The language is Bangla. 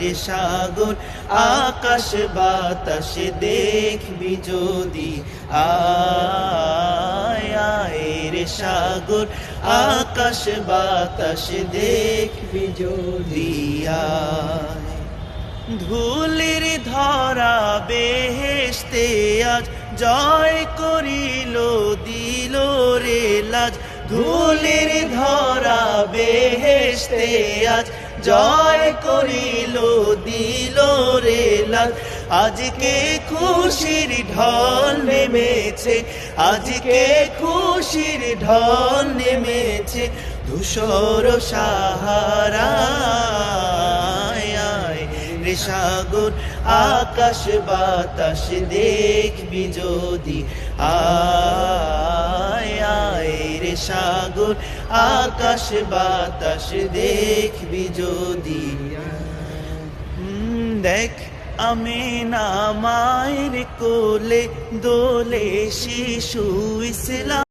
রে সাগর, আকাশ বাতাস দেখবি যদি। আয় আয় রে সাগর, আকাশ বাতাস দেখবি যদি। ধুলির ধরা বেহেশতে আজ জয় করিল, দিল রে লাজ। ধুলির ধরা বেহেশতে আজ জয় করিল, দিল রে লাজ আজকে খুশির ঢল নেমেছে, আজকে খুশির ঢল নেমেছে, ধূসর সাহারা সাগর, আকাশ বাতাস দেখবি যদি আয়। আয় রে সাগর, আকাশ বাতাস দেখবি যদি দেখ, আমি না মায়ের কোলে দোলে শিশু ইসলাম।